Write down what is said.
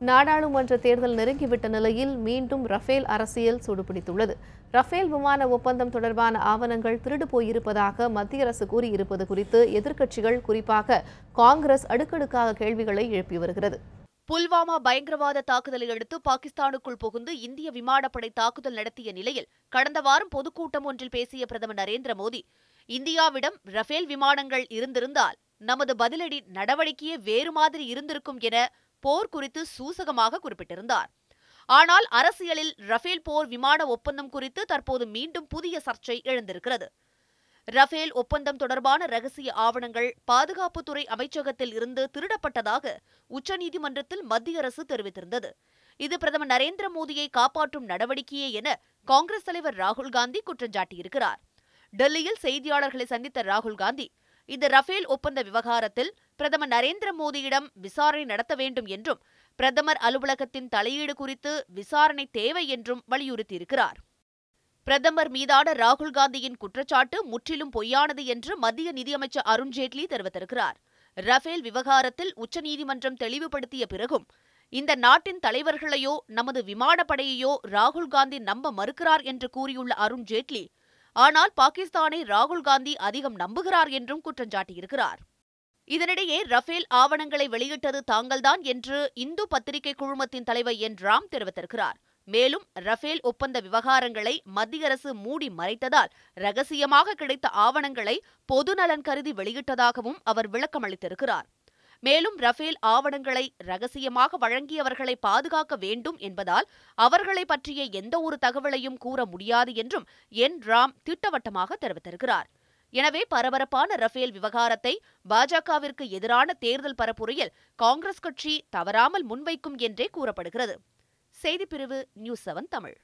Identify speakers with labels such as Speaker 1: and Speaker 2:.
Speaker 1: நாடாளுமன்ற தேர்தல் நெருங்கிவிட்ட நிலையில் மீண்டும் ரஃபேல் அரசியல் சூடுபிடித்துள்ளது. ரஃபேல் விமான ஒப்பந்தம் தொடர்பான ஆவணங்கள் திருடு போயிருப்பதாக மத்திய அரசு கூறியிருப்பது குறித்து எதிர்க்கட்சிகள் குறிப்பாக காங்கிரஸ் அடுக்கடுக்காக கேள்விகளை எழுப்பி வருகிறது.
Speaker 2: புல்வாமா பயங்கரவாத தாக்குதலை அடுத்து பாகிஸ்தானுக்குள் புகுந்து இந்திய விமானப்படை தாக்குதல் நடத்திய நிலையில் கடந்த வாரம் பொதுக்கூட்டம் ஒன்றில் பேசிய பிரதமர் நரேந்திர மோடி இந்தியாவிடம் ரஃபேல் விமானங்கள் இருந்திருந்தால் நமது பதிலடி நடவடிக்கையே வேறு மாதிரி இருந்திருக்கும் என போர் குறித்து சூசகமாக குறிப்பிட்டிருந்தார். ஆனால் அரசியலில் ரஃபேல் போர் விமான ஒப்பந்தம் குறித்து தற்போது மீண்டும் புதிய சர்ச்சை எழுந்திருக்கிறது. ரஃபேல் ஒப்பந்தம் தொடர்பான ரகசிய ஆவணங்கள் பாதுகாப்புத்துறை அமைச்சகத்தில் இருந்து திருடப்பட்டதாக உச்சநீதிமன்றத்தில் மத்திய அரசு தெரிவித்திருந்தது. இது பிரதமர் நரேந்திர மோடியை காப்பாற்றும் நடவடிக்கையே என காங்கிரஸ் தலைவர் ராகுல் காந்தி குற்றஞ்சாட்டியிருக்கிறார் டெல்லியில் செய்தியாளர்களை சந்தித்த ராகுல் காந்தி இந்த ரஃபேல் ஒப்பந்த விவகாரத்தில் பிரதமர் நரேந்திர மோடியிடம் விசாரணை நடத்த வேண்டும் என்றும் பிரதமர் அலுவலகத்தின் தலையீடு குறித்து விசாரணை தேவை என்றும் வலியுறுத்தியிருக்கிறார். பிரதமர் மீதான ராகுல் காந்தியின் குற்றச்சாட்டு முற்றிலும் பொய்யானது என்று மத்திய நிதியமைச்சர் அருண்ஜேட்லி தெரிவித்திருக்கிறார். ரஃபேல் விவகாரத்தில் உச்சநீதிமன்றம் தெளிவுபடுத்திய பிறகும் இந்த நாட்டின் தலைவர்களையோ நமது விமானப்படையையோ ராகுல் காந்தி நம்ப மறுக்கிறார் என்று கூறியுள்ள அருண்ஜேட்லி ஆனால் பாகிஸ்தானை ராகுல் காந்தி அதிகம் நம்புகிறார் என்றும் குற்றம் சாட்டியிருக்கிறார். இதனிடையே ரஃபேல் ஆவணங்களை வெளியிட்டது தாங்கள்தான் என்று இந்து பத்திரிகை குழுமத்தின் தலைவர் என். ராம் தெரிவித்திருக்கிறார். மேலும் ரஃபேல் ஒப்பந்த விவகாரங்களை மத்திய அரசு மூடி மறைத்ததால் ரகசியமாக கிடைத்த ஆவணங்களை பொதுநலன் கருதி வெளியிட்டதாகவும் அவர் விளக்கமளித்திருக்கிறார். மேலும் ரஃபேல் ஆவணங்களை ரகசியமாக வழங்கியவர்களை பாதுகாக்க வேண்டும் என்பதால் அவர்களை பற்றிய எந்த ஒரு தகவலையும் கூற முடியாது என்றும் என். ராம் திட்டவட்டமாக தெரிவித்திருக்கிறார். எனவே பரபரப்பான ரஃபேல் விவகாரத்தை பாஜகவிற்கு எதிரான தேர்தல் பரப்புரையில் காங்கிரஸ் கட்சி தவறாமல் முன்வைக்கும் என்றே கூறப்படுகிறது. செய்திப்பிரிவு நியூஸ் செவன் தமிழ்.